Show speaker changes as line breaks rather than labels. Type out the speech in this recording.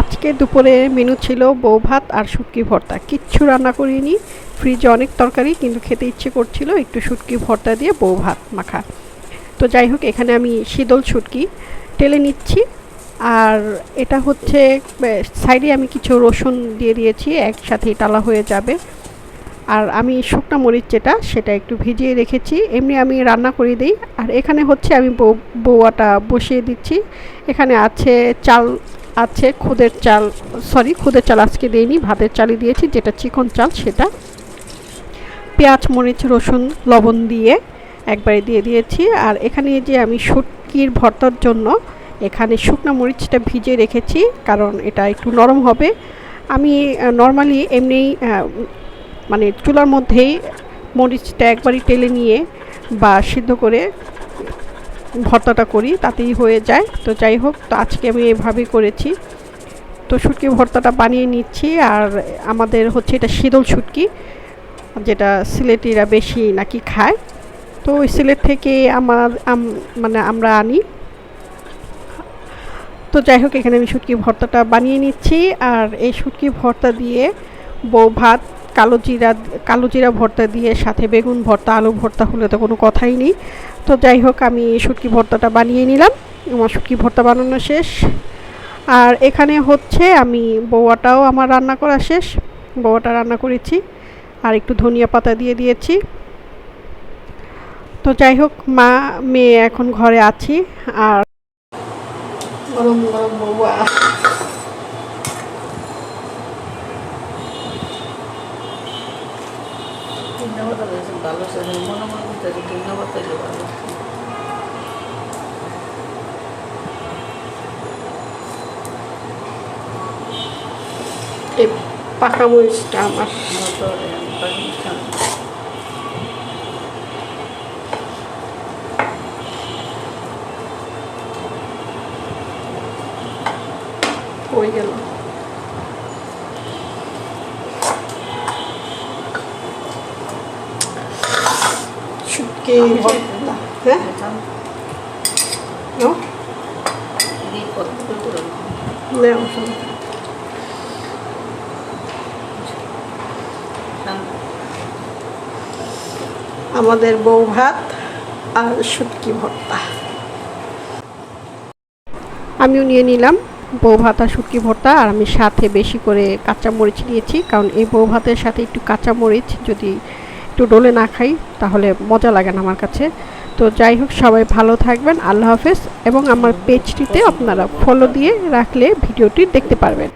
আজকে দুপুরে মেনু ছিল বউ ভাত আর শুটকি ভর্তা। কিচ্ছু রান্না করিনি। ফ্রিজে অনেক তরকারি, কিন্তু খেতে ইচ্ছে করছিল একটু শুটকি ভর্তা দিয়ে বউ ভাত মাখা। তো যাই হোক, এখানে আমি শীতল শুটকি টেলে নিচ্ছি। আর এটা হচ্ছে সাইডে আমি কিছু রসুন দিয়ে দিয়েছি, একসাথেই টালা হয়ে যাবে। আর আমি শুকনো মরিচ যেটা, সেটা একটু ভিজিয়ে রেখেছি। এমনি আমি রান্না করে দিই। আর এখানে হচ্ছে আমি বৌয়াটা বসিয়ে দিচ্ছি। এখানে আছে চাল আছে, খুদের চাল সরি খুদের চাল আজকে দিইনি, ভাতের চালই দিয়েছি, যেটা চিকন চাল সেটা। পেঁয়াজ, মরিচ, রসুন, লবণ দিয়ে একবারে দিয়ে দিয়েছি। আর এখানে যে আমি শুটকির ভর্তার জন্য এখানে শুকনো মরিচটা ভিজে রেখেছি, কারণ এটা একটু নরম হবে। আমি নর্মালি এমনি মানে চুলার মধ্যেই মরিচটা একবারই টেলে নিয়ে বা সিদ্ধ করে ভর্তাটা করি, তাতেই হয়ে যায়। তো যাই হোক, তো আজকে আমি এভাবেই করেছি। তো শুটকি ভর্তাটা বানিয়ে নিচ্ছি, আর আমাদের হচ্ছে এটা শীতল শুটকি, যেটা সিলেটিরা বেশি নাকি খায়। তো ওই সিলেট থেকে আমার মানে আমরা আনি। তো যাই হোক, এখানে আমি শুটকি ভর্তাটা বানিয়ে নিচ্ছি, আর এই শুটকি ভর্তা দিয়ে বউ ভাত কালো জিরা কালো জিরা ভর্তা দিয়ে সাথে বেগুন ভর্তা, আলু ভর্তা হলে তো কোনো কথাই নেই। তো যাই হোক, আমি শুটকি ভর্তাটা বানিয়ে নিলাম। আমার শুটকি ভর্তা বানানো শেষ। আর এখানে হচ্ছে আমি বৌয়াটাও আমার রান্না করা শেষ। বৌয়াটা রান্না করেছি। আর একটু ধনিয়া পাতা দিয়ে দিয়েছি। তো যাই হোক, মা, মেয়ে এখন ঘরে আছি। আর গরম গরম বৌয়া।
তিনটা পাতা দিয়েছেন ভালো সেদিন মনে মনে তিনটা পাতা দিলে ভালো
এই পাকা মরিচটা আমার হয়ে গেল
পদ্ধতি করে
নাও শোনো। আমাদের বউ ভাত আর শুটকি ভর্তা। আমিও নিয়ে নিলাম বউ ভাত আর শুটকি ভর্তা আর আমি সাথে বেশি করে কাঁচামরিচ নিয়েছি কারণ এই বউ ভাতের সাথে একটু কাঁচামরিচ যদি একটু ডোলে না খাই, তাহলে মজা লাগে না আমার কাছে। তো যাই হোক, সবাই ভালো থাকবেন, আল্লাহ হাফেজ। এবং আমার পেজটিতে আপনারা ফলো দিয়ে রাখলে ভিডিওটি দেখতে পারবেন।